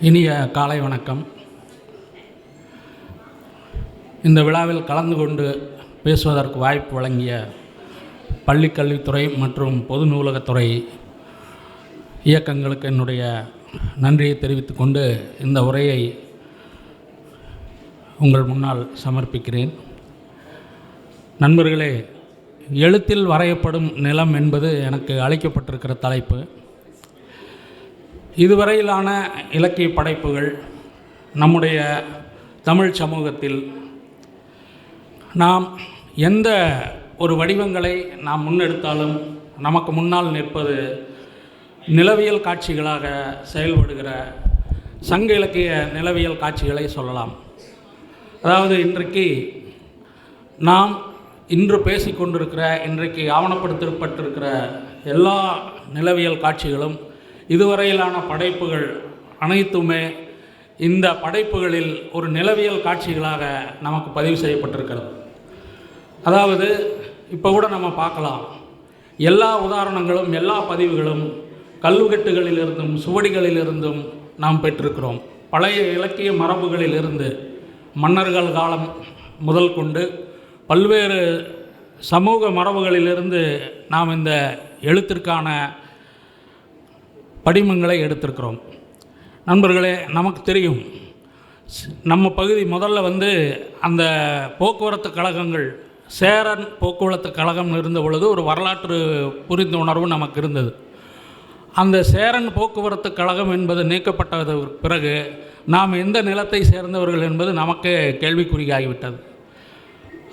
இனிய காலை வணக்கம். இந்த விழாவில் கலந்து கொண்டு பேசுவதற்கு வாய்ப்பு வழங்கிய பள்ளிக் கல்வித்துறை மற்றும் பொது நூலகத்துறை இயக்கங்களுக்கு என்னுடைய நன்றியை தெரிவித்துக்கொண்டு இந்த உரையை உங்கள் முன்னால் சமர்ப்பிக்கிறேன். நண்பர்களே எழுத்தில் வரையப்படும் நிலம் என்பது எனக்கு அளிக்கப்பட்டிருக்கிற தலைப்பு. இதுவரையிலான இலக்கிய படைப்புகள் நம்முடைய தமிழ் சமூகத்தில் நாம் எந்த ஒரு வடிவங்களை நாம் முன்னெடுத்தாலும் நமக்கு முன்னால் நிற்பது நிலவியல் காட்சிகளாக செயல்படுகிற சங்க இலக்கிய நிலவியல் காட்சிகளை சொல்லலாம். அதாவது இன்றைக்கு நாம் இன்று பேசிக்கொண்டிருக்கிற இன்றைக்கு ஆவணப்படுத்தப்பட்டிருக்கிற எல்லா நிலவியல் காட்சிகளும் இதுவரையிலான படைப்புகள் அனைத்துமே இந்த படைப்புகளில் ஒரு நிலவியல் காட்சிகளாக நமக்கு பதிவு செய்யப்பட்டிருக்கிறது. அதாவது இப்போ கூட நம்ம பார்க்கலாம். எல்லா உதாரணங்களும் எல்லா பதிவுகளும் கல்வெட்டுகளிலிருந்தும் சுவடிகளிலிருந்தும் நாம் பெற்றிருக்கிறோம். பழைய இலக்கிய மரபுகளிலிருந்து மன்னர்கள் காலம் முதல் கொண்டு பல்வேறு சமூக மரபுகளிலிருந்து நாம் இந்த எழுத்திற்கான படிமங்களை எடுத்திருக்கிறோம். நண்பர்களே நமக்கு தெரியும் நம்ம பகுதி முதல்ல வந்து அந்த போக்குவரத்து கழகங்கள் சேரன் போக்குவரத்து கழகம் இருந்த பொழுது ஒரு வரலாற்று புரிந்துணர்வு நமக்கு இருந்தது. அந்த சேரன் போக்குவரத்து கழகம் என்பது நீக்கப்பட்டது பிறகு நாம் எந்த நிலத்தை சேர்ந்தவர்கள் என்பது நமக்கு கேள்விக்குறியாகிவிட்டது.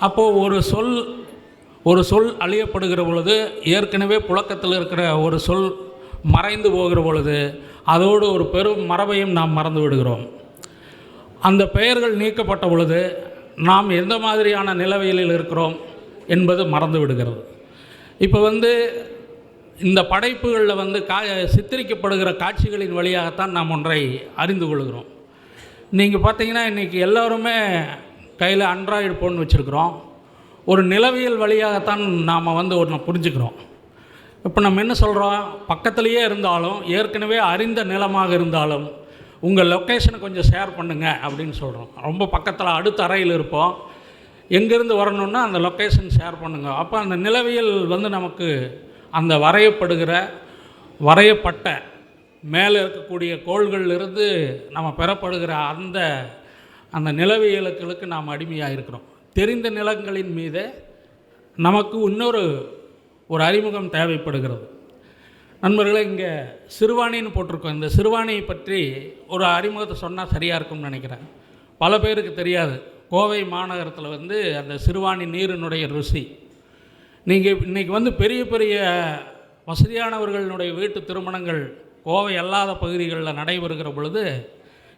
அப்போது ஒரு சொல் ஒரு சொல் அழியப்படுகிற பொழுது ஏற்கனவே புழக்கத்தில் இருக்கிற ஒரு சொல் மறைந்து போகிற பொழுது அதோடு ஒரு பெரும் மரபையும் நாம் மறந்து விடுகிறோம். அந்த பெயர்கள் நீக்கப்பட்ட பொழுது நாம் எந்த மாதிரியான நிலவியலில் இருக்கிறோம் என்பது மறந்து விடுகிறது. இப்போ வந்து இந்த படைப்புகளில் வந்து கா சித்தரிக்கப்படுகிற காட்சிகளின் வழியாகத்தான் நாம் ஒன்றை அறிந்து கொள்கிறோம். நீங்கள் பார்த்தீங்கன்னா இன்றைக்கி எல்லோருமே கையில் ஆண்ட்ராய்டு ஃபோன் வச்சுருக்குறோம். ஒரு நிலவியல் வழியாகத்தான் நாம் வந்து ஒன்று புரிஞ்சுக்கிறோம். இப்போ நம்ம என்ன சொல்கிறோம் பக்கத்துலேயே இருந்தாலும் ஏற்கனவே அறிந்த நிலமாக இருந்தாலும் உங்கள் லொக்கேஷனை கொஞ்சம் ஷேர் பண்ணுங்கள் அப்படின்னு சொல்கிறோம் ரொம்ப பக்கத்தில் அடுத்த அறையில் இருப்போம். எங்கேருந்து வரணுன்னா அந்த லொக்கேஷன் ஷேர் பண்ணுங்கள் அப்போ அந்த நிலவியல் வந்து நமக்கு அந்த வரையப்படுகிற வரையப்பட்ட மேலே இருக்கக்கூடிய கோள்கள்லேருந்து நம்ம பெறப்படுகிற அந்த அந்த நிலவியலுக்களுக்கு நாம் அடிமையாக இருக்கிறோம் தெரிந்த நிலங்களின் மீது நமக்கு இன்னொரு ஒரு அறிமுகம் தேவைப்படுகிறது. நண்பர்களே இங்கே சிறுவாணின்னு போட்டிருக்கோம். இந்த சிறுவாணியை பற்றி ஒரு அறிமுகத்தை சொன்னால் சரியாக இருக்கும்னு நினைக்கிறேன். பல பேருக்கு தெரியாது. கோவை மாநகரத்தில் வந்து அந்த சிறுவாணி நீரினுடைய ருசி. நீங்கள் இன்றைக்கி வந்து பெரிய பெரிய வசதியானவர்களுடைய வீட்டு திருமணங்கள் கோவை அல்லாத பகுதிகளில் நடைபெறுகிற பொழுது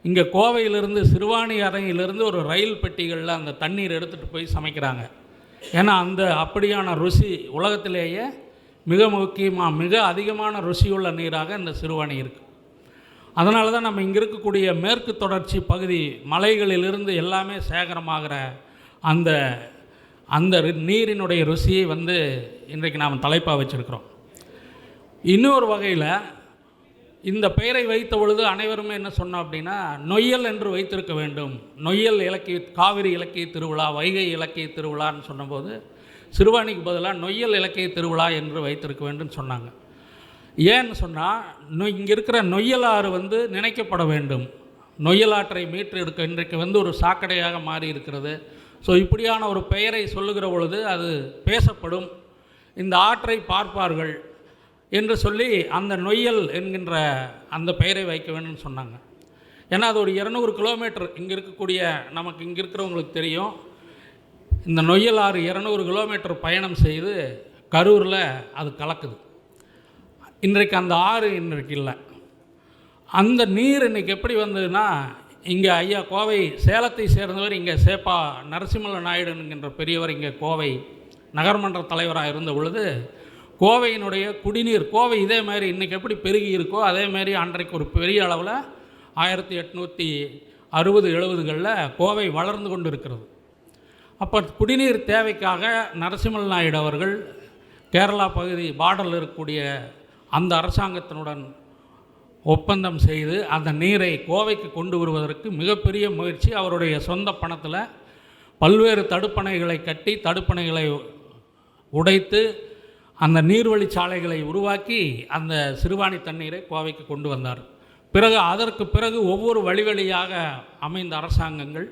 இங்கே கோவையிலிருந்து சிறுவாணி அறையிலிருந்து ஒரு ரயில் பெட்டிகளில் அந்த தண்ணீர் எடுத்துகிட்டு போய் சமைக்கிறாங்க. ஏன்னா அந்த அப்படியான ருசி உலகத்திலேயே மிக முக்கியமாக மிக அதிகமான ருசியுள்ள நீராக இந்த சிறுவாணி இருக்குது அதனால தான் நம்ம இங்கே இருக்கக்கூடிய மேற்கு தொடர்ச்சி பகுதி மலைகளிலிருந்து எல்லாமே சேகரமாகிற அந்த அந்த நீரினுடைய ருசியை வந்து இன்றைக்கு நாம் தலைப்பாக வச்சுருக்கிறோம். இன்னொரு வகையில் இந்த பெயரை வைத்த பொழுது அனைவருமே என்ன சொன்னோம் அப்படின்னா நொய்யல் என்று வைத்திருக்க வேண்டும். நொய்யல் இலக்கிய காவிரி இலக்கிய திருவிழா வைகை இலக்கிய திருவிழான்னு சொன்னபோது சிறுவாணிக்கு பதிலாக நொய்யல் இலக்கிய திருவிழா என்று வைத்திருக்க வேண்டும் சொன்னாங்க. ஏன்னு சொன்னால் நொய் இங்கே இருக்கிற நொய்யலாறு வந்து நினைக்கப்பட வேண்டும். நொய்யலாற்றை மீட்டு எடுக்க இன்றைக்கு வந்து ஒரு சாக்கடையாக மாறி இருக்கிறது. ஸோ இப்படியான ஒரு பெயரை சொல்லுகிற பொழுது அது பேசப்படும். இந்த ஆற்றை பார்ப்பார்கள். என்று சொல்லி அந்த நொய்யல் என்கின்ற அந்த பெயரை வைக்க வேண்டும்னு சொன்னாங்க. ஏன்னா அது ஒரு இரநூறு கிலோமீட்டர் இங்கே இருக்கக்கூடிய நமக்கு இங்கே இருக்கிறவங்களுக்கு தெரியும். இந்த நொய்யல் ஆறு இரநூறு கிலோமீட்டர் பயணம் செய்து கரூரில் அது கலக்குது. இன்றைக்கு அந்த ஆறு இன்றைக்கு இல்லை. அந்த நீர் இன்றைக்கி எப்படி வந்ததுன்னா இங்கே ஐயா கோவை சேலத்தை சேர்ந்தவர் இங்கே சேப்பா நரசிம்மல நாயுடு என்கின்ற பெரியவர் இங்கே கோவை நகர்மன்ற தலைவராக இருந்த பொழுது கோவையினுடைய குடிநீர் கோவை இதே மாதிரி இன்றைக்கி எப்படி பெருகி இருக்கோ அதே மாதிரி அன்றைக்கு ஒரு பெரிய அளவில் ஆயிரத்தி எட்நூற்றி அறுபது எழுபதுகளில் கோவை வளர்ந்து கொண்டு இருக்கிறது அப்போ குடிநீர் தேவைக்காக நரசிம்மல் நாயுடு அவர்கள் கேரளா பகுதி பார்டரில் இருக்கக்கூடிய அந்த அரசாங்கத்தினுடன் ஒப்பந்தம் செய்து அந்த நீரை கோவைக்கு கொண்டு வருவதற்கு மிகப்பெரிய முயற்சி. அவருடைய சொந்த பணத்தில் பல்வேறு தடுப்பணைகளை கட்டி தடுப்பணைகளை உடைத்து அந்த நீர்வழிச்சாலைகளை உருவாக்கி அந்த சிறுவாணி தண்ணீரை கோவைக்கு கொண்டு வந்தார். பிறகு அதற்கு பிறகு ஒவ்வொரு வழிவழியாக அமைந்த அரசாங்கங்கள்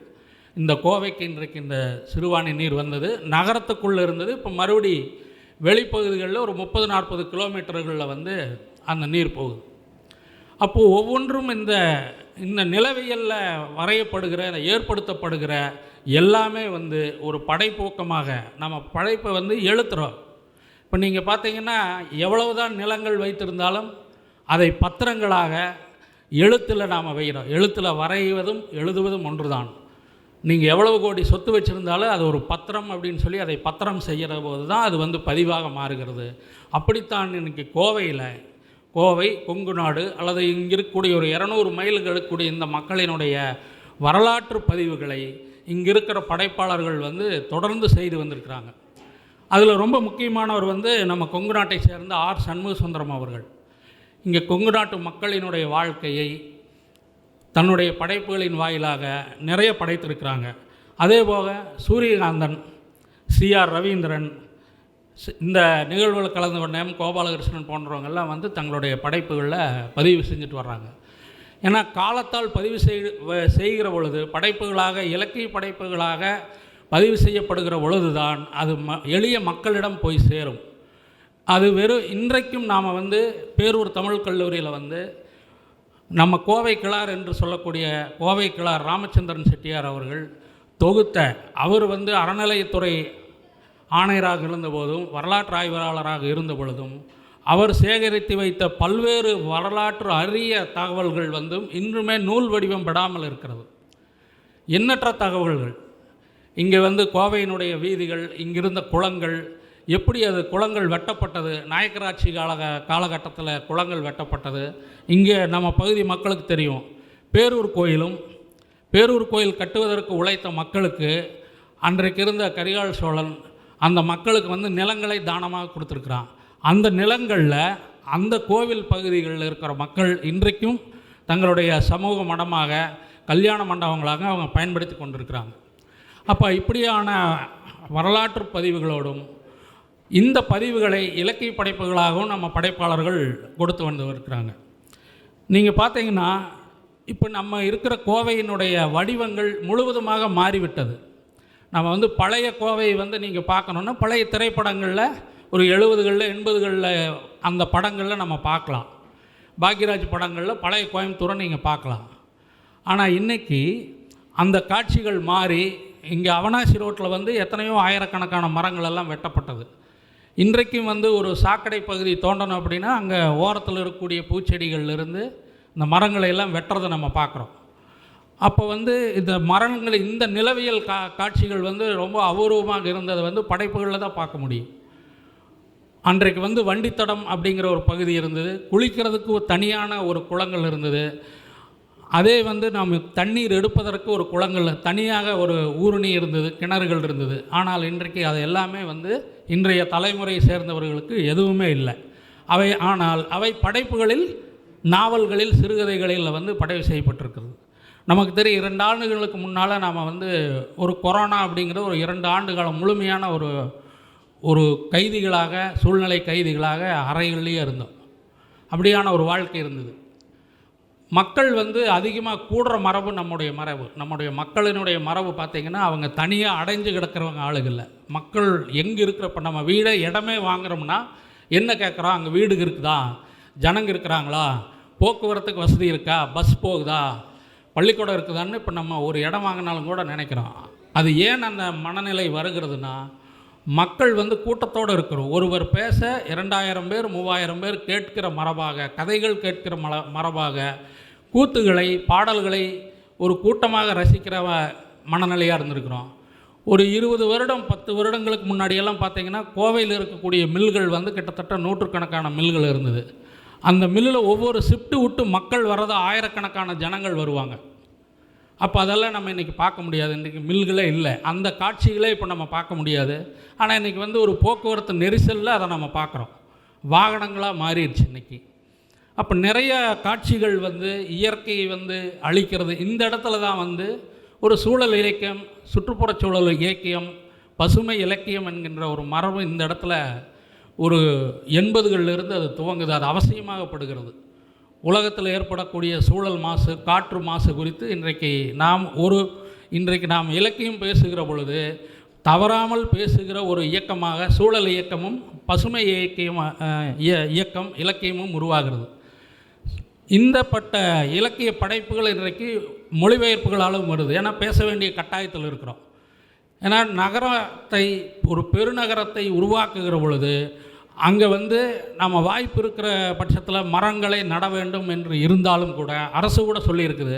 இந்த கோவைக்கு இன்றைக்கு இந்த சிறுவாணி நீர் வந்தது. நகரத்துக்குள்ளே இருந்தது. இப்போ மறுபடி வெளிப்பகுதிகளில் ஒரு முப்பது நாற்பது கிலோமீட்டர்களில் வந்து அந்த நீர் போகுது. அப்போது ஒவ்வொன்றும் இந்த இந்த நிலவியலில் வரையப்படுகிற இந்த ஏற்படுத்தப்படுகிற எல்லாமே வந்து ஒரு படைப்போக்கமாக நம்ம படைப்பை வந்து எழுத்துறோம். இப்போ நீங்கள் பார்த்தீங்கன்னா எவ்வளவுதான் நிலங்கள் வைத்திருந்தாலும் அதை பத்திரங்களாக எழுத்தில் நாம் வைக்கிறோம் எழுத்தில் வரைவதும் எழுதுவதும் ஒன்றுதான். நீங்கள் எவ்வளவு கோடி சொத்து வச்சுருந்தாலும் அது ஒரு பத்திரம் அப்படின்னு சொல்லி அதை பத்திரம் செய்கிற போது தான் அது வந்து பதிவாக மாறுகிறது. அப்படித்தான் இன்னைக்கு கோவையில் கோவை கொங்கு நாடு அல்லது இங்கே இருக்கக்கூடிய ஒரு இரநூறு மைலுக்கு இருக்கக்கூடிய இந்த மக்களினுடைய வரலாற்று பதிவுகளை இங்கே இருக்கிற படைப்பாளர்கள் வந்து தொடர்ந்து செய்து வந்திருக்கிறாங்க. அதில் ரொம்ப முக்கியமானவர் வந்து நம்ம கொங்கு நாட்டை சேர்ந்த ஆர். சண்முக சுந்தரம் அவர்கள். இங்கே கொங்கு நாட்டு மக்களினுடைய வாழ்க்கையை தன்னுடைய படைப்புகளின் வாயிலாக நிறைய படைத்திருக்கிறாங்க. அதே போக சூரியகாந்தன் சிஆர் ரவீந்திரன் இந்த நிகழ்வுகள் கலந்து கொண்ட எம். கோபாலகிருஷ்ணன் போன்றவங்கெல்லாம் வந்து தங்களுடைய படைப்புகளில் பதிவு செஞ்சுட்டு வர்றாங்க. ஏன்னா காலத்தால் பதிவு செய் வ- செய்கிற பொழுது படைப்புகளாக இலக்கிய படைப்புகளாக பதிவு செய்யப்படுகிற பொழுதுதான் அது ம எளிய மக்களிடம் போய் சேரும். அது வெறும் இன்றைக்கும் நாம் வந்து பேரூர் தமிழ் கல்லூரியில் வந்து நம்ம கோவை கிளார் என்று சொல்லக்கூடிய கோவை கிளார் ராமச்சந்திரன் செட்டியார் அவர்கள் தொகுத்த அவர் வந்து அறநிலையத்துறை ஆணையராக இருந்தபோதும் வரலாற்று ஆய்வாளராக இருந்த பொழுதும் அவர் சேகரித்து வைத்த பல்வேறு வரலாற்று அரிய தகவல்கள் வந்து இன்றுமே நூல் வடிவம் பெறாமல் இருக்கிறது. எண்ணற்ற தகவல்கள். இங்கே வந்து கோவையினுடைய வீதிகள் இங்கிருந்த குளங்கள் எப்படி அது குளங்கள் வெட்டப்பட்டது? நாயக்கராட்சி கால காலகட்டத்தில் குளங்கள் வெட்டப்பட்டது. இங்கே நம்ம பகுதி மக்களுக்கு தெரியும். பேரூர் கோயிலும் பேரூர் கோயில் கட்டுவதற்கு உழைத்த மக்களுக்கு அன்றைக்கு இருந்த கரிகால் சோழன் அந்த மக்களுக்கு வந்து நிலங்களை தானமாக கொடுத்துருக்குறான். அந்த நிலங்களில் அந்த கோவில் பகுதிகளில் இருக்கிற மக்கள் இன்றைக்கும் தங்களுடைய சமூக மடமாக கல்யாண மண்டபங்களாக அவங்க பயன்படுத்தி கொண்டிருக்கிறாங்க. அப்போ இப்படியான வரலாற்று பதிவுகளோடும் இந்த பதிவுகளை இலக்கிய படைப்புகளாகவும் நம்ம படைப்பாளர்கள் கொடுத்து வந்து இருக்கிறாங்க. நீங்கள் பார்த்தீங்கன்னா இப்போ நம்ம இருக்கிற கோவையினுடைய வடிவங்கள் முழுவதுமாக மாறிவிட்டது. நம்ம வந்து பழைய கோவையை வந்து நீங்கள் பார்க்கணுன்னா பழைய திரைப்படங்களில் ஒரு எழுபதுகளில் எண்பதுகளில் அந்த படங்களில் நம்ம பார்க்கலாம். பாக்யராஜ் படங்களில் பழைய கோயம்புத்தூரை நீங்கள் பார்க்கலாம். ஆனால் இன்னைக்கு அந்த காட்சிகள் மாறி இங்கே அவனாசி ரோட்டில் வந்து எத்தனையோ ஆயிரக்கணக்கான மரங்கள் எல்லாம் வெட்டப்பட்டது. இன்றைக்கும் வந்து ஒரு சாக்கடை பகுதி தோண்டணும் அப்படின்னா அங்கே ஓரத்தில் இருக்கக்கூடிய பூச்செடிகள்லேருந்து இந்த மரங்களை எல்லாம் வெட்டுறதை நம்ம பார்க்குறோம். அப்போ வந்து இந்த மரங்கள் இந்த நிலவியல் கா காட்சிகள் வந்து ரொம்ப அபூர்வமாக இருந்ததை வந்து படைப்புகளில் தான் பார்க்க முடியும். அன்றைக்கு வந்து வண்டித்தடம் அப்படிங்கிற ஒரு பகுதி இருந்தது. குளிக்கிறதுக்கு தனியான ஒரு குளங்கள் இருந்தது. அதே வந்து நாம் தண்ணீர் எடுப்பதற்கு ஒரு குளங்கள் தனியாக ஒரு ஊருணி இருந்தது கிணறுகள் இருந்தது. ஆனால் இன்றைக்கு அது எல்லாமே வந்து இன்றைய தலைமுறையை சேர்ந்தவர்களுக்கு எதுவுமே இல்லை. அவை ஆனால் அவை படைப்புகளில் நாவல்களில் சிறுகதைகளில் வந்து படைவு செய்யப்பட்டிருக்கிறது. நமக்கு தெரியும் இரண்டு ஆண்டுகளுக்கு முன்னால் நாம் வந்து ஒரு கொரோனா அப்படிங்கிற ஒரு இரண்டு ஆண்டு காலம் முழுமையான ஒரு ஒரு கைதிகளாக சூழ்நிலை கைதிகளாக அறைகள்லேயே இருந்தோம். அப்படியான ஒரு வாழ்க்கை இருந்தது. மக்கள் வந்து அதிகமாக கூடுற மரபு நம்முடைய மரபு. நம்முடைய மக்களினுடைய மரபு பார்த்திங்கன்னா அவங்க தனியாக அடைஞ்சு கிடக்கிறவங்க ஆளுகளில் மக்கள் எங்கே இருக்கிறப்ப நம்ம வீடை இடமே வாங்குறோம்னா என்ன கேட்குறோம் அங்கே வீடு இருக்குதா? ஜனங்க இருக்கிறாங்களா? போக்குவரத்துக்கு வசதி இருக்கா? பஸ் போகுதா? பள்ளிக்கூடம் இருக்குதான்னு இப்போ நம்ம ஒரு இடம் வாங்கினாலும் கூட நினைக்கிறோம். அது ஏன் அந்த மனநிலை வருகிறதுனா மக்கள் வந்து கூட்டத்தோடு இருக்கிறோம். ஒருவர் பேச இரண்டாயிரம் பேர் மூவாயிரம் பேர் கேட்கிற மரபாக கதைகள் கேட்கிற மல மரபாக கூத்துகளை பாடல்களை ஒரு கூட்டமாக ரசிக்கிற மனநிலையாக இருந்திருக்கிறோம். ஒரு இருபது வருடம் பத்து வருடங்களுக்கு முன்னாடியெல்லாம் பார்த்தீங்கன்னா கோவையில் இருக்கக்கூடிய மில்கள் வந்து கிட்டத்தட்ட நூற்றுக்கணக்கான மில்கள் இருந்தது. அந்த மில்லில் ஒவ்வொரு ஷிஃப்ட்டு விட்டு மக்கள் வர்றது ஆயிரக்கணக்கான ஜனங்கள் வருவாங்க. அப்போ அதெல்லாம் நம்ம இன்றைக்கி பார்க்க முடியாது. இன்றைக்கி மில்களே இல்லை. அந்த காட்சிகளே இப்போ நம்ம பார்க்க முடியாது. ஆனால் இன்றைக்கி வந்து ஒரு போக்குவரத்து நெரிசலில் அதை நம்ம பார்க்குறோம். வாகனங்களாக மாறிடுச்சு இன்றைக்கி அப்போ நிறைய காட்சிகள் வந்து இயற்கையை வந்து அழிக்கிறது. இந்த இடத்துல தான் வந்து ஒரு சூழல் இலக்கியம் சுற்றுப்புறச் சூழல் இலக்கியம் பசுமை இலக்கியம் என்கின்ற ஒரு மரபு இந்த இடத்துல ஒரு எண்பதுகளிலிருந்து அது துவங்குது. அது அவசியமாகப்படுகிறது. உலகத்தில் ஏற்படக்கூடிய சூழல் மாசு காற்று மாசு குறித்து இன்றைக்கு நாம் ஒரு இன்றைக்கு நாம் இலக்கியம் பேசுகிற பொழுது தவறாமல் பேசுகிற ஒரு இயக்கமாக சூழல் இயக்கமும் பசுமை இயக்கியம் இய- இயக்கம் இலக்கியமும் உருவாகிறது. இந்த பட்ட இலக்கிய படைப்புகள் இன்றைக்கு மொழிபெயர்ப்புகளாலும் வருது. ஏன்னா பேச வேண்டிய கட்டாயத்தில் இருக்கிறோம். ஏன்னா நகரத்தை ஒரு பெருநகரத்தை உருவாக்குகிற பொழுது அங்கே வந்து நம்ம வாய்ப்பு இருக்கிற பட்சத்தில் மரங்களை நட வேண்டும் என்று இருந்தாலும் கூட அரசு கூட சொல்லியிருக்குது.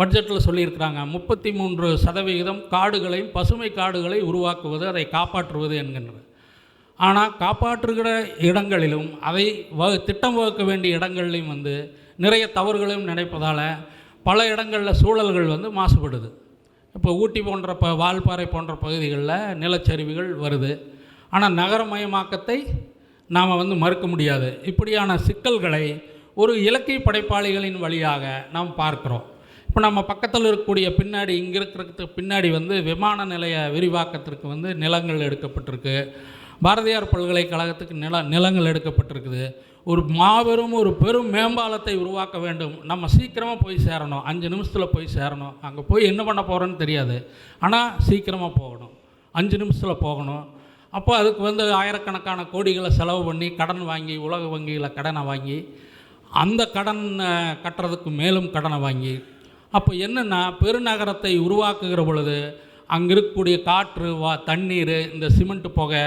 பட்ஜெட்டில் சொல்லியிருக்கிறாங்க. முப்பத்தி மூன்று சதவிகிதம் காடுகளையும் பசுமை காடுகளை உருவாக்குவது அதை காப்பாற்றுவது என்கின்றது. ஆனால் காப்பாற்றுகிற இடங்களிலும் அதை வ திட்டம் வகுக்க வேண்டிய இடங்கள்லையும் வந்து நிறைய தவறுகளையும் நினைப்பதால் பல இடங்களில் சூழல்கள் வந்து மாசுபடுது. இப்போ ஊட்டி போன்ற ப வால்பாறை போன்ற பகுதிகளில் நிலச்சரிவுகள் வருது. ஆனால் நகரமயமாக்கத்தை நாம் வந்து மறுக்க முடியாது. இப்படியான சிக்கல்களை ஒரு இலக்கிய படைப்பாளிகளின் வழியாக நாம் பார்க்குறோம். இப்போ நம்ம பக்கத்தில் இருக்கக்கூடிய பின்னாடி இங்கே இருக்கிறதுக்கு பின்னாடி வந்து விமான நிலைய விரிவாக்கத்திற்கு வந்து நிலங்கள் எடுக்கப்பட்டிருக்கு. பாரதியார் பல்கலைக்கழகத்துக்கு நில நிலங்கள் எடுக்கப்பட்டிருக்குது. ஒரு மாபெரும் ஒரு பெரும் மேம்பாலத்தை உருவாக்க வேண்டும். நம்ம சீக்கிரமாக போய் சேரணும். அஞ்சு நிமிஷத்தில் போய் சேரணும். அங்கே போய் என்ன பண்ண போகிறோன்னு தெரியாது. ஆனால் சீக்கிரமாக போகணும். அஞ்சு நிமிஷத்தில் போகணும். அப்போ அதுக்கு வந்து ஆயிரக்கணக்கான கோடிகளை செலவு பண்ணி கடன் வாங்கி உலக வங்கியில் கடனை வாங்கி அந்த கடன் கட்டுறதுக்கு மேலும் கடனை வாங்கி அப்போ என்னென்னா பெருநகரத்தை உருவாக்குகிற பொழுது அங்கே இருக்கக்கூடிய காற்று வா தண்ணீர் இந்த சிமெண்ட் புகை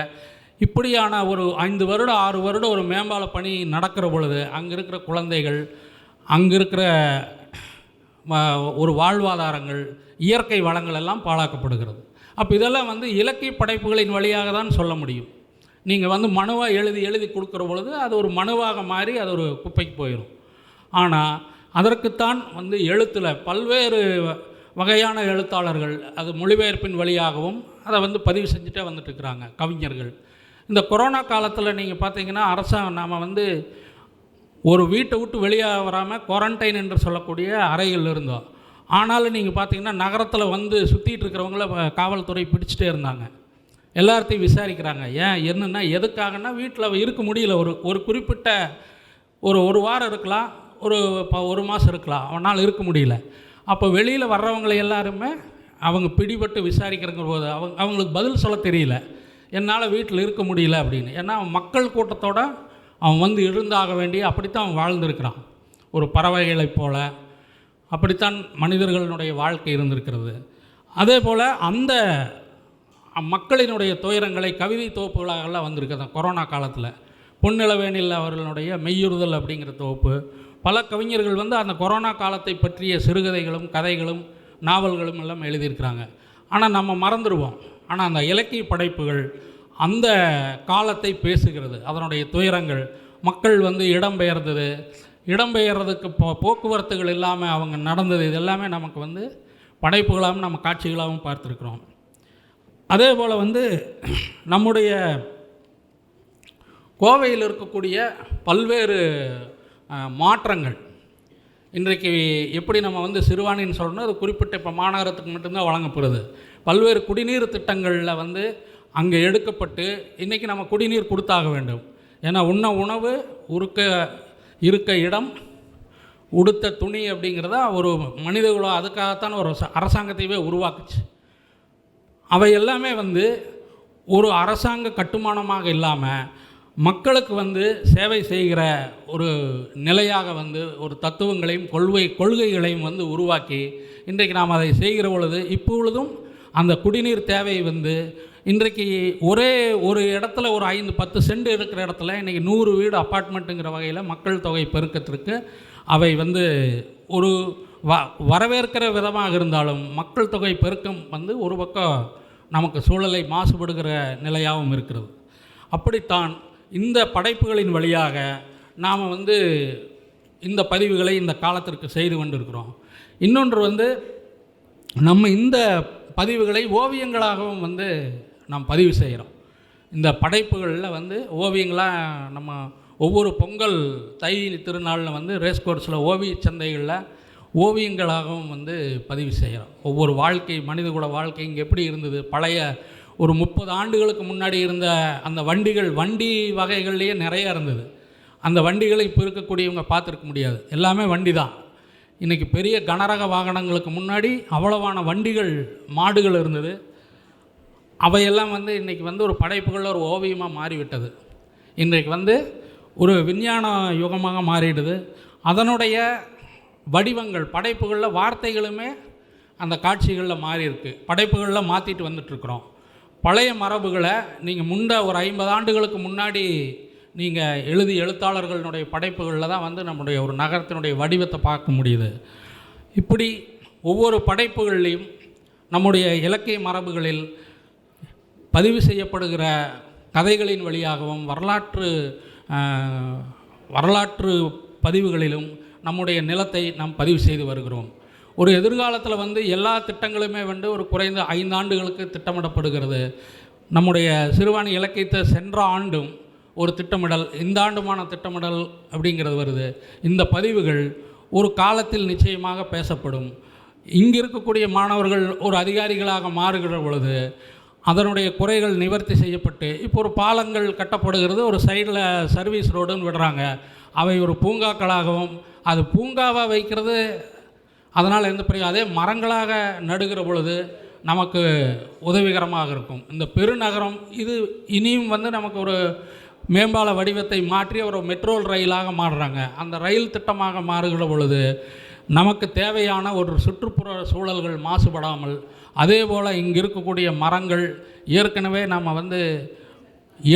இப்படியான ஒரு ஐந்து வருடம் ஆறு வருடம் ஒரு மேம்பால பணி நடக்கிற பொழுது அங்கே இருக்கிற குழந்தைகள் அங்கே இருக்கிற ஒரு வாழ்வாதாரங்கள் இயற்கை வளங்கள் எல்லாம் பாழாக்கப்படுகிறது. அப்போ இதெல்லாம் வந்து இலக்கிய படைப்புகளின் வழியாக தான் சொல்ல முடியும். நீங்கள் வந்து மனுவாக எழுதி எழுதி கொடுக்குற பொழுது அது ஒரு மனுவாக மாறி அது ஒரு குப்பைக்கு போயிடும் ஆனால் அதற்குத்தான் வந்து எழுத்தில் பல்வேறு வ- வகையான எழுத்தாளர்கள் அது மொழிபெயர்ப்பின் வழியாகவும் அதை வந்து பதிவு செஞ்சுட்டே வந்துட்டு இருக்கிறாங்க கவிஞர்கள். இந்த கொரோனா காலத்தில் நீங்கள் பார்த்தீங்கன்னா அரசாங்கம் நாம் வந்து ஒரு வீட்டை விட்டு வெளியே வராமல் குவாரண்டைன் என்று சொல்லக்கூடிய அறையில் இருந்தோம். ஆனாலும் நீங்கள் பார்த்தீங்கன்னா நகரத்தில் வந்து சுற்றிட்டு இருக்கிறவங்கள காவல்துறை பிடிச்சிட்டே இருந்தாங்க. எல்லார்த்தையும் விசாரிக்கிறாங்க. ஏன்? என்னென்னா எதுக்காகன்னா வீட்டில் இருக்க முடியல. ஒரு ஒரு குறிப்பிட்ட ஒரு ஒரு வாரம் இருக்கலாம். ஒரு ப- ஒரு மாதம் இருக்கலாம். அவனால் இருக்க முடியல. அப்போ வெளியில் வர்றவங்களை எல்லாருமே அவங்க பிடிபட்டு விசாரிக்கிறங்கிற போது அவங்க அவங்களுக்கு பதில் சொல்ல தெரியல. என்னால் வீட்டில் இருக்க முடியல அப்படின்னு. ஏன்னா மக்கள் கூட்டத்தோட அவன் வந்து இருந்தாக வேண்டிய அப்படித்தான் அவன் வாழ்ந்துருக்கிறான். ஒரு பறவைகளைப் போல் அப்படித்தான் மனிதர்களுடைய வாழ்க்கை இருந்திருக்கிறது. அதே போல் அந்த மக்களினுடைய துயரங்களை கவிதை தொகுப்புகளாகலாம் வந்திருக்கு கொரோனா காலத்தில் பொன்னிலவேணில் அவர்களுடைய மெய்யுறுதல் அப்படிங்கிற தொகுப்பு. பல கவிஞர்கள் வந்து அந்த கொரோனா காலத்தை பற்றிய சிறுகதைகளும் கதைகளும் நாவல்களும் எல்லாம் எழுதியிருக்கிறாங்க. ஆனால் நம்ம மறந்துடுவோம். ஆனால் அந்த இலக்கிய படைப்புகள் அந்த காலத்தை பேசுகிறது. அதனுடைய துயரங்கள். மக்கள் வந்து இடம்பெயர்ந்தது இடம்பெயர்றதுக்கு போ போக்குவரத்துகள் இல்லாமல் அவங்க நடந்தது இது எல்லாமே நமக்கு வந்து படைப்புகளாகவும் நம்ம காட்சிகளாகவும் பார்த்துருக்குறோம். அதே போல் வந்து நம்முடைய கோவையில் இருக்கக்கூடிய பல்வேறு மாற்றங்கள். இன்றைக்கு எப்படி நம்ம வந்து சிறுவாணின்னு சொல்கிறோம் அது குறிப்பிட்ட இப்போ மாநகரத்துக்கு மட்டும்தான் வழங்கப்படுது. பல்வேறு குடிநீர் திட்டங்களில் வந்து அங்கே எடுக்கப்பட்டு இன்றைக்கி நம்ம குடிநீர் கொடுத்தாக வேண்டும். ஏன்னா உண்ண உணவு உருக்க இருக்க இடம் உடுத்த துணி அப்படிங்கிறத ஒரு மனிதகுலம் அதுக்காகத்தான் ஒரு அரசாங்கத்தையே உருவாக்குச்சு. அவை எல்லாமே வந்து ஒரு அரசாங்க கட்டுமானமாக இல்லாமல் மக்களுக்கு வந்து சேவை செய்கிற ஒரு நிலையாக வந்து ஒரு தத்துவங்களையும் கொள்கை கொள்கைகளையும் வந்து உருவாக்கி இன்றைக்கு நாம் அதை செய்கிற பொழுது இப்பொழுதும் அந்த குடிநீர் தேவை வந்து இன்றைக்கு ஒரே ஒரு இடத்துல ஒரு ஐந்து பத்து சென்ட் இருக்கிற இடத்துல இன்றைக்கி நூறு வீடு அப்பார்ட்மெண்ட்டுங்கிற வகையில் மக்கள் தொகை பெருக்கத்திற்கு அவை வந்து ஒரு வ வரவேற்கிற விதமாக இருந்தாலும் மக்கள் தொகை பெருக்கம் வந்து ஒரு பக்கம் நமக்கு சூழலை மாசுபடுகிற நிலையாகவும் இருக்கிறது. அப்படித்தான் இந்த படைப்புகளின் வழியாக நாம் வந்து இந்த பதிவுகளை இந்த காலத்திற்கு செய்து கொண்டிருக்கிறோம். இன்னொன்று வந்து நம்ம இந்த பதிவுகளை ஓவியங்களாகவும் வந்து நாம் பதிவு செய்கிறோம். இந்த படைப்புகளில் வந்து ஓவியங்களாக நம்ம ஒவ்வொரு பொங்கல் தை திருநாளில் வந்து ரேஸ் கோர்ஸில் ஓவிய சந்தைகளில் ஓவியங்களாகவும் வந்து பதிவு செய்கிறோம். ஒவ்வொரு வாழ்க்கை மனிதகுல வாழ்க்கை இங்கே எப்படி இருந்தது? பழைய ஒரு முப்பது ஆண்டுகளுக்கு முன்னாடி இருந்த அந்த வண்டிகள் வண்டி வகைகள்லேயே நிறைய இருந்தது. அந்த வண்டிகளை இப்போ இருக்கக்கூடியவங்க பார்த்துருக்க முடியாது. எல்லாமே வண்டி தான் இன்றைக்கி பெரிய கனரக வாகனங்களுக்கு முன்னாடி அவ்வளவான வண்டிகள் மாடுகள் இருந்தது. அவையெல்லாம் வந்து இன்றைக்கி வந்து ஒரு படைப்புகளில் ஒரு ஓவியமாக மாறிவிட்டது. இன்றைக்கு வந்து ஒரு விஞ்ஞான யுகமாக மாறிடுது. அதனுடைய வடிவங்கள் படைப்புகளில் வார்த்தைகளுமே அந்த காட்சிகளில் மாறியிருக்கு. படைப்புகளில் மாற்றிட்டு வந்துட்டுருக்குறோம். பழைய மரபுகளை நீங்கள் முண்ட ஒரு ஐம்பது ஆண்டுகளுக்கு முன்னாடி நீங்கள் எழுதி எழுத்தாளர்களுடைய படைப்புகளில் தான் வந்து நம்முடைய ஒரு நகரத்தினுடைய வடிவத்தை பார்க்க முடியுது. இப்படி ஒவ்வொரு படைப்புகள்லையும் நம்முடைய இலக்கிய மரபுகளில் பதிவு செய்யப்படுகிற கதைகளின் வழியாகவும் வரலாற்று வரலாற்று பதிவுகளிலும் நம்முடைய நிலத்தை நாம் பதிவு செய்து வருகிறோம். ஒரு எதிர்காலத்தில் வந்து எல்லா திட்டங்களுமே வந்து ஒரு குறைந்த ஐந்து ஆண்டுகளுக்கு திட்டமிடப்படுகிறது. நம்முடைய சிறுவாணி இலக்கியத்தை சென்ற ஆண்டும் ஒரு திட்டமிடல் இந்த ஆண்டுமான திட்டமிடல் அப்படிங்கிறது வருது. இந்த பதிவுகள் ஒரு காலத்தில் நிச்சயமாக பேசப்படும். இங்கே இருக்கக்கூடிய மாணவர்கள் ஒரு அதிகாரிகளாக மாறுகிற பொழுது அதனுடைய குறைகள் நிவர்த்தி செய்யப்பட்டு இப்போ ஒரு பாலங்கள் கட்டப்படுகிறது ஒரு சைடில் சர்வீஸ் ரோடுன்னு விடுறாங்க. அவை ஒரு பூங்காக்களாகவும் அது பூங்காவாக வைக்கிறது அதனால் எந்த பிரயோஜனம் அதே மரங்களாக நடுகிற பொழுது நமக்கு உதவிகரமாக இருக்கும். இந்த பெருநகரம் இது இனியும் வந்து நமக்கு ஒரு மேம்பால வடிவத்தை மாற்றி ஒரு மெட்ரோல் ரயிலாக மாறுறாங்க. அந்த ரயில் திட்டமாக மாறுகிற பொழுது நமக்கு தேவையான ஒரு சுற்றுப்புற சூழல்கள் மாசுபடாமல் அதே போல் இங்கே இருக்கக்கூடிய மரங்கள் ஏற்கனவே நம்ம வந்து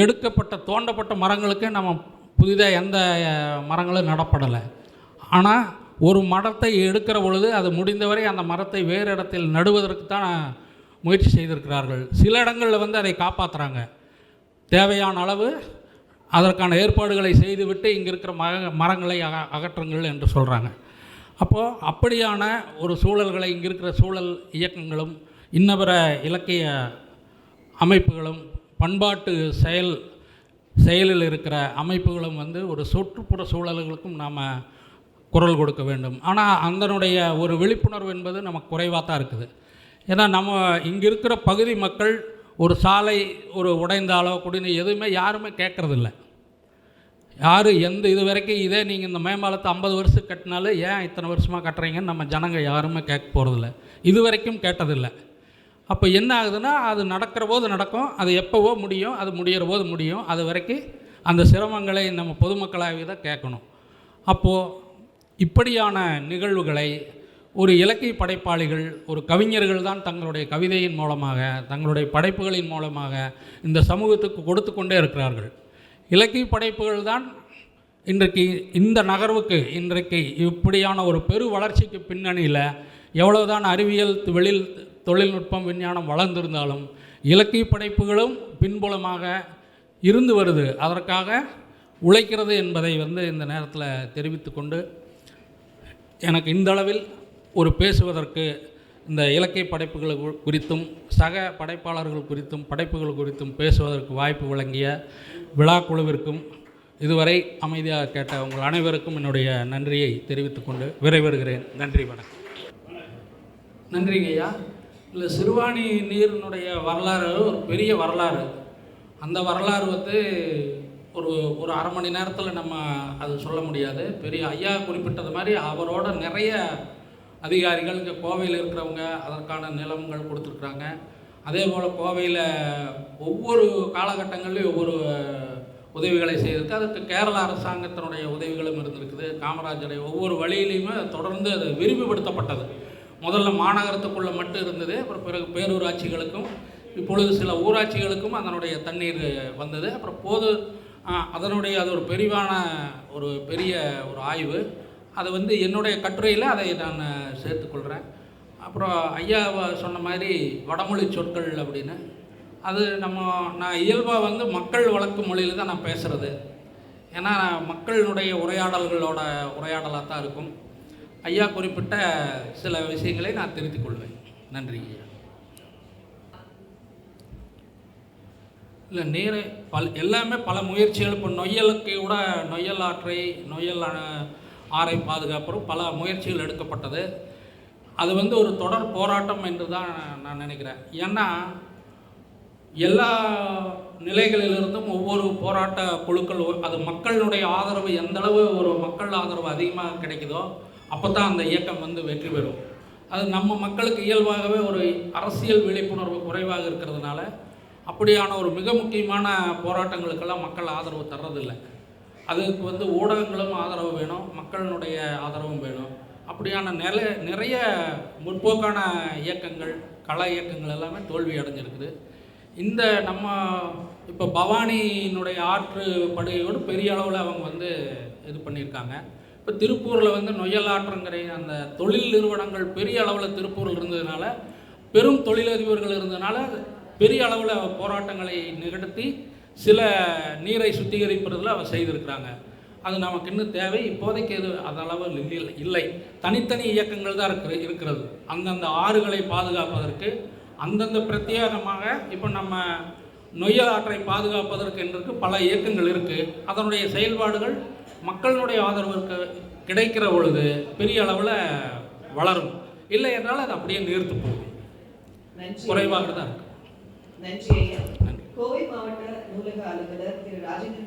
எடுக்கப்பட்ட தோண்டப்பட்ட மரங்களுக்கு நம்ம புதிதாக எந்த மரங்களும் நடப்படலை. ஆனால் ஒரு மரத்தை எடுக்கிற பொழுது அது முடிந்தவரை அந்த மரத்தை வேறு இடத்தில் நடுவதற்கு தான் முயற்சி செய்திருக்கிறார்கள். சில இடங்களில் வந்து அதை காப்பாற்றுறாங்க தேவையான அளவு அதற்கான ஏற்பாடுகளை செய்துவிட்டு இங்கே இருக்கிற மர மரங்களை அக அகற்றுங்கள் என்று சொல்கிறாங்க அப்போது அப்படியான ஒரு சூழல்களை இங்கே இருக்கிற சூழல் இயக்கங்களும் இன்னபிற இலக்கிய அமைப்புகளும் பண்பாட்டு செயல் செயலில் இருக்கிற அமைப்புகளும் வந்து ஒரு சுற்றுப்புற சூழல்களுக்கும் நாம் குரல் கொடுக்க வேண்டும். ஆனால் அதனுடைய ஒரு விழிப்புணர்வு என்பது நமக்கு குறைவாக தான் இருக்குது. ஏன்னா நம்ம இங்கே இருக்கிற பகுதி மக்கள் ஒரு சாலை ஒரு உடைந்தாலோ குடிநீர் எதுவுமே யாருமே கேட்குறதில்ல. யார் எந்த இது வரைக்கும் இதே நீங்கள் இந்த மேம்பாலத்தை ஐம்பது வருஷம் கட்டினாலும் ஏன் இத்தனை வருஷமாக கட்டுறீங்கன்னு நம்ம ஜனங்க யாருமே கேட்க போகிறதில்ல இது வரைக்கும் கேட்டதில்லை. அப்போ என்ன ஆகுதுன்னா அது நடக்கிற போது நடக்கும் அது எப்போவோ முடியும் அது முடிகிற போது முடியும். அது வரைக்கும் அந்த சிரமங்களை நம்ம பொதுமக்களாகவே தான் கேட்கணும். அப்போது இப்படியான நிகழ்வுகளை ஒரு இலக்கிய படைப்பாளிகள் ஒரு கவிஞர்கள் தான் தங்களுடைய கவிதையின் மூலமாக தங்களுடைய படைப்புகளின் மூலமாக இந்த சமூகத்துக்கு கொடுத்து கொண்டே இருக்கிறார்கள். இலக்கிய படைப்புகள் தான் இன்றைக்கு இந்த நகர்வுக்கு இன்றைக்கு இப்படியான ஒரு பெரு வளர்ச்சிக்கு பின்னணியில் எவ்வளவுதான் அறிவியல் வெளியில் தொழில்நுட்பம் விஞ்ஞானம் வளர்ந்திருந்தாலும் இலக்கிய படைப்புகளும் பின்புலமாக இருந்து வருது. அதற்காக உழைக்கிறது என்பதை வந்து இந்த நேரத்தில் தெரிவித்துக்கொண்டு எனக்கு இந்த அளவில் ஒரு பேசுவதற்கு இந்த இலக்கிய படைப்புகள் குறித்தும் சக படைப்பாளர்கள் குறித்தும் படைப்புகள் குறித்தும் பேசுவதற்கு வாய்ப்பு வழங்கிய விழா குழுவிற்கும் இதுவரை அமைதியாக கேட்ட உங்கள் அனைவருக்கும் என்னுடைய நன்றியை தெரிவித்துக்கொண்டு விரைவருகிறேன் நன்றி வணக்கம். நன்றிங்க ஐயா. இல்லை சிறுவாணி நீரினுடைய வரலாறு ஒரு பெரிய வரலாறு. அந்த வரலாறு வந்து ஒரு ஒரு அரை மணி நேரத்தில் நம்ம அது சொல்ல முடியாது. பெரிய ஐயா குறிப்பிட்டது மாதிரி அவரோட நிறைய அதிகாரிகள் இங்கே கோவையில் இருக்கிறவங்க அதற்கான நிலங்கள் கொடுத்துருக்குறாங்க. அதே போல் கோவையில் ஒவ்வொரு காலகட்டங்கள்லையும் ஒவ்வொரு உதவிகளை செய்திருக்கு. அதுக்கு கேரள அரசாங்கத்தினுடைய உதவிகளும் இருந்திருக்குது. காமராஜருடைய ஒவ்வொரு வழியிலையுமே தொடர்ந்து அது விரிவுபடுத்தப்பட்டது. முதல்ல மாநகரத்துக்குள்ளே மட்டும் இருந்தது அப்புறம் பிறகு பேரூராட்சிகளுக்கும் இப்பொழுது சில ஊராட்சிகளுக்கும் அதனுடைய தண்ணீர் வந்தது. அப்புறம் போது அதனுடைய அது ஒரு பெரிவான ஒரு பெரிய ஒரு ஆய்வு. அது வந்து என்னுடைய கட்டுரையில் அதை நான் சேர்த்துக்கொள்கிறேன். அப்புறம் ஐயா சொன்ன மாதிரி வடமொழி சொற்கள் அப்படின்னு. அது நம்ம நான் இயல்பாக வந்து மக்கள் வழக்கு மொழியில் தான் நான் பேசுகிறது ஏன்னா மக்களினுடைய உரையாடல்களோட உரையாடலாக தான் இருக்கும். ஐயா குறிப்பிட்ட சில விஷயங்களை நான் திருத்திக் கொள்வேன். நன்றி ஐயா. இல்லை நீரை பல் எல்லாமே பல முயற்சிகள். இப்போ நொய்யலுக்கு கூட நொய்யல் ஆற்றை நொய்யல் ஆறை பாதுகாப்புறம் பல முயற்சிகள் எடுக்கப்பட்டது. அது வந்து ஒரு தொடர் போராட்டம் என்று தான் நான் நினைக்கிறேன். ஏன்னா எல்லா நிலைகளிலிருந்தும் ஒவ்வொரு போராட்ட குழுக்கள் அது மக்களுடைய ஆதரவு எந்த அளவு ஒரு மக்கள் ஆதரவு அதிகமாக கிடைக்குதோ அப்போ தான் அந்த இயக்கம் வந்து வெற்றி பெறும். அது நம்ம மக்களுக்கு இயல்பாகவே ஒரு அரசியல் விழிப்புணர்வு குறைவாக இருக்கிறதுனால அப்படியான ஒரு மிக முக்கியமான போராட்டங்களுக்கெல்லாம் மக்கள் ஆதரவு தர்றதில்லை. அதுக்கு வந்து ஊடகங்களும் ஆதரவு வேணும் மக்களினுடைய ஆதரவும் வேணும். அப்படியான நில நிறைய முற்போக்கான இயக்கங்கள் கல இயக்கங்கள் எல்லாமே தோல்வி அடைஞ்சிருக்குது. இந்த நம்ம இப்போ பவானியினுடைய ஆற்று படுகையோடு பெரிய அளவில் அவங்க வந்து இது பண்ணியிருக்காங்க. இப்போ திருப்பூரில் வந்து நொயல் ஆற்றங்கரை அந்த தொழில் நிறுவனங்கள் பெரிய அளவில் திருப்பூரில் இருந்ததுனால பெரும் தொழிலதிபர்கள் இருந்ததுனால பெரிய அளவில் போராட்டங்களை நிகழ்த்தி சில நீரை சுத்திகரிப்பதில் அவர் செய்திருக்கிறாங்க. அது நமக்கு இன்னும் தேவை. இப்போதைக்கு இது அதளவில் இல்லை இல்லை. தனித்தனி இயக்கங்கள் தான் இருக்கிற இருக்கிறது. அந்தந்த ஆறுகளை பாதுகாப்பதற்கு அந்தந்த பிரத்யேகமாக இப்போ நம்ம நொய்யல் ஆற்றை பாதுகாப்பதற்கு என்று பல இயக்கங்கள் இருக்குது அதனுடைய செயல்பாடுகள் மக்களினுடைய ஆதரவு கிடைக்கிற பொழுது பெரிய அளவில் வளரும். இல்லை என்றால் அது அப்படியே நீர்த்து போகும். குறைவாக தான் இருக்கு. நன்றி கோவை மாவட்ட நூலக அலுவலர் திரு ராஜேந்திரன்